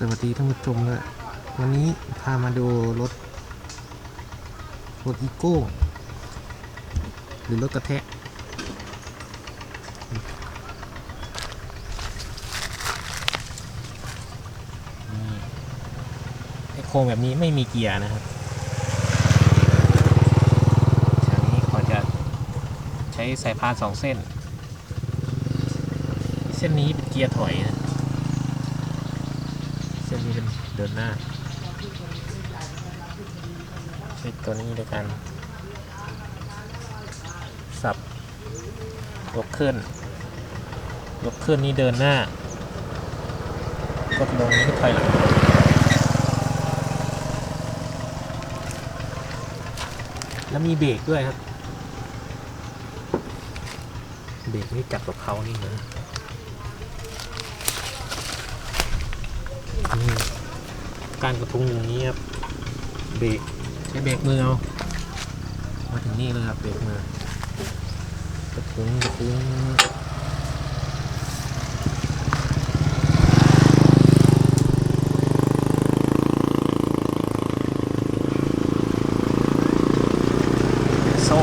สวัสดีท่านผู้ชมเลยวันนี้พามาดูรถ รถอีโก้ หรือรถกระแทะ นี่ไอโครงแบบนี้ไม่มีเกียร์นะครับทางนี้เขาจะใช้สายพานสองเส้น เส้นนี้เป็นเกียร์ถอยนะ เส้นนี้เป็นเดินหน้าใช้ตัวนี้ด้วยกันสับยกขึ้นยกขึ้นนี่เดินหน้ากดลงนี่ถอยหลังแล้วมีเบรกด้วยครับ เบรกนี่จับกับเขานี่นะนี่ การกระทุ้งอย่างนี้ครับเบรกใช้เบรกมือเอามาถึงนี่เลยครับเบรกมือกระทุ้งกระทุ้งโซ่